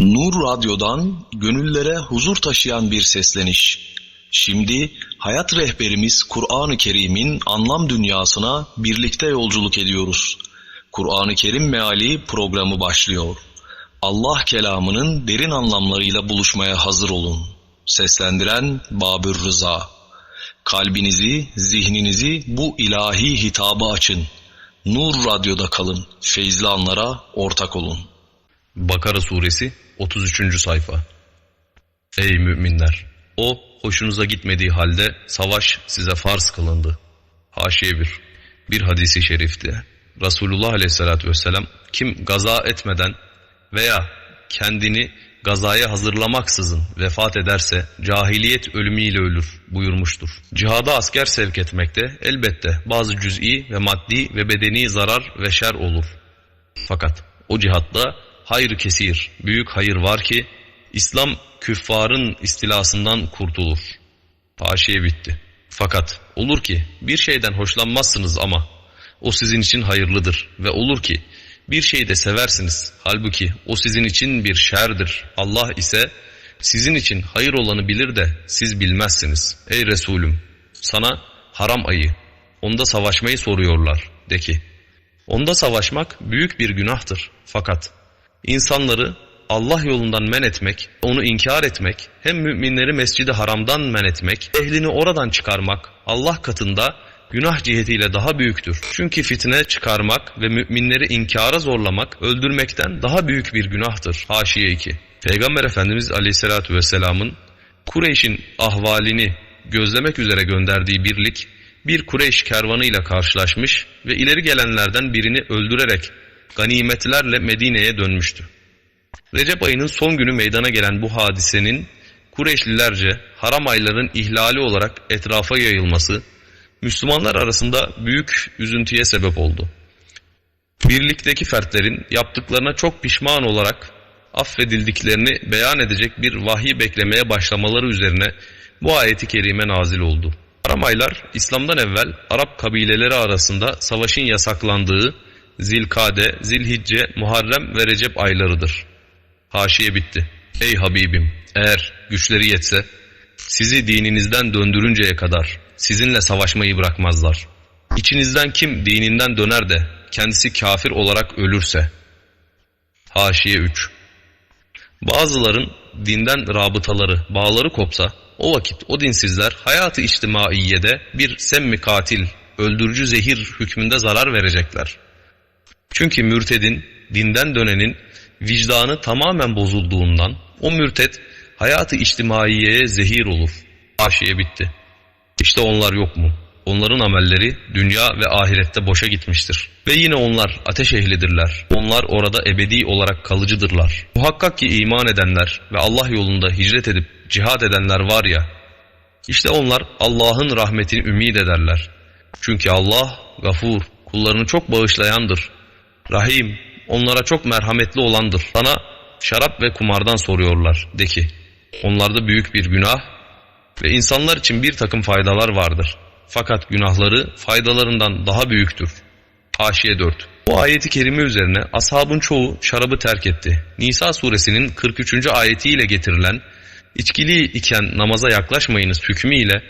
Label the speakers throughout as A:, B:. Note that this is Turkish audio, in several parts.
A: Nur Radyo'dan gönüllere huzur taşıyan bir sesleniş. Şimdi hayat rehberimiz Kur'an-ı Kerim'in anlam dünyasına birlikte yolculuk ediyoruz. Kur'an-ı Kerim Meali programı başlıyor. Allah kelamının derin anlamlarıyla buluşmaya hazır olun. Seslendiren Babür Rıza. Kalbinizi, zihninizi bu ilahi hitaba açın. Nur Radyo'da kalın. Feyzli anlara ortak olun.
B: Bakara suresi 33. sayfa. Ey müminler! O hoşunuza gitmediği halde savaş size farz kılındı. Haşiye bir. Bir hadisi şerifti. Resulullah aleyhissalatü vesselam kim gaza etmeden veya kendini gazaya hazırlamaksızın vefat ederse cahiliyet ölümüyle ölür buyurmuştur. Cihada asker sevk etmekte elbette bazı cüz'i ve maddi ve bedeni zarar ve şer olur. Fakat o cihatta hayır kesir, büyük hayır var ki İslam küffarın istilasından kurtulur. Haşiye bitti. Fakat olur ki bir şeyden hoşlanmazsınız ama o sizin için hayırlıdır ve olur ki bir şeyi de seversiniz. Halbuki o sizin için bir şerdir. Allah ise sizin için hayır olanı bilir de siz bilmezsiniz. Ey Resulüm sana haram ayı, onda savaşmayı soruyorlar de ki. Onda savaşmak büyük bir günahtır. Fakat insanları Allah yolundan men etmek, onu inkar etmek, hem müminleri mescidi haramdan men etmek, ehlini oradan çıkarmak Allah katında günah cihetiyle daha büyüktür. Çünkü fitne çıkarmak ve müminleri inkara zorlamak öldürmekten daha büyük bir günahtır. Haşiye 2 Peygamber Efendimiz Aleyhisselatü Vesselam'ın Kureyş'in ahvalini gözlemek üzere gönderdiği birlik bir Kureyş kervanıyla karşılaşmış ve ileri gelenlerden birini öldürerek ganimetlerle Medine'ye dönmüştü. Recep ayının son günü meydana gelen bu hadisenin Kureyşlilerce haram ayların ihlali olarak etrafa yayılması Müslümanlar arasında büyük üzüntüye sebep oldu. Birlikteki fertlerin yaptıklarına çok pişman olarak affedildiklerini beyan edecek bir vahiy beklemeye başlamaları üzerine bu ayeti kerime nazil oldu. Haram aylar İslam'dan evvel Arap kabileleri arasında savaşın yasaklandığı Zilkade, Zilhicce, Muharrem ve Recep aylarıdır. Haşiye bitti. Ey Habibim eğer güçleri yetse sizi dininizden döndürünceye kadar sizinle savaşmayı bırakmazlar. İçinizden kim dininden döner de kendisi kafir olarak ölürse. Haşiye 3 Bazıların dinden rabıtaları, bağları kopsa o vakit o dinsizler hayatı içtimaiyede bir semmi katil, öldürücü zehir hükmünde zarar verecekler. Çünkü mürtedin, dinden dönenin vicdanı tamamen bozulduğundan o mürted hayatı içtimaiyeye zehir olur. Haşiye bitti. İşte onlar yok mu? Onların amelleri dünya ve ahirette boşa gitmiştir. Ve yine onlar ateş ehlidirler. Onlar orada ebedi olarak kalıcıdırlar. Muhakkak ki iman edenler ve Allah yolunda hicret edip cihad edenler var ya, işte onlar Allah'ın rahmetini ümid ederler. Çünkü Allah gafur, kullarını çok bağışlayandır. Rahim, onlara çok merhametli olandır. Sana şarap ve kumardan soruyorlar. De ki, onlarda büyük bir günah ve insanlar için bir takım faydalar vardır. Fakat günahları faydalarından daha büyüktür. Haşiye 4 Bu ayeti kerime üzerine ashabın çoğu şarabı terk etti. Nisa suresinin 43. ayetiyle getirilen içkili iken namaza yaklaşmayınız hükmüyle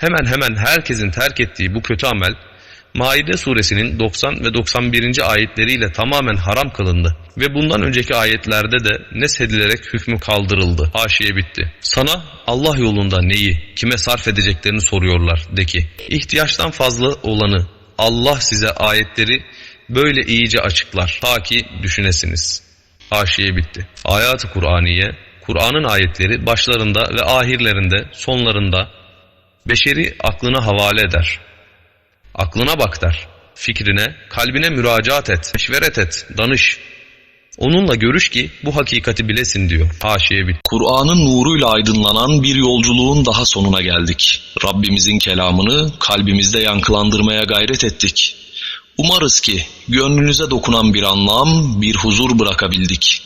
B: hemen hemen herkesin terk ettiği bu kötü amel Maide suresinin 90 ve 91. ayetleriyle tamamen haram kılındı ve bundan önceki ayetlerde de neshedilerek hükmü kaldırıldı. Haşiye bitti. Sana Allah yolunda neyi, kime sarf edeceklerini soruyorlar de ki, ihtiyaçtan fazla olanı Allah size ayetleri böyle iyice açıklar ta ki düşünesiniz. Haşiye bitti. Ayat-ı Kur'aniye, Kur'an'ın ayetleri başlarında ve ahirlerinde, sonlarında beşeri aklına havale eder. Aklına bak der. Fikrine, kalbine müracaat et, meşveret et, danış. Onunla görüş ki bu hakikati bilesin diyor. Haşiye bit.
A: Kur'an'ın nuruyla aydınlanan bir yolculuğun daha sonuna geldik. Rabbimizin kelamını kalbimizde yankılandırmaya gayret ettik. Umarız ki gönlünüze dokunan bir anlam, bir huzur bırakabildik.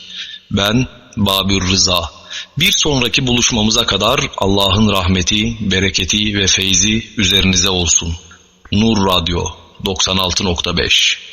A: Ben Babür Rıza. Bir sonraki buluşmamıza kadar Allah'ın rahmeti, bereketi ve feyzi üzerinize olsun. Nur Radyo 96.5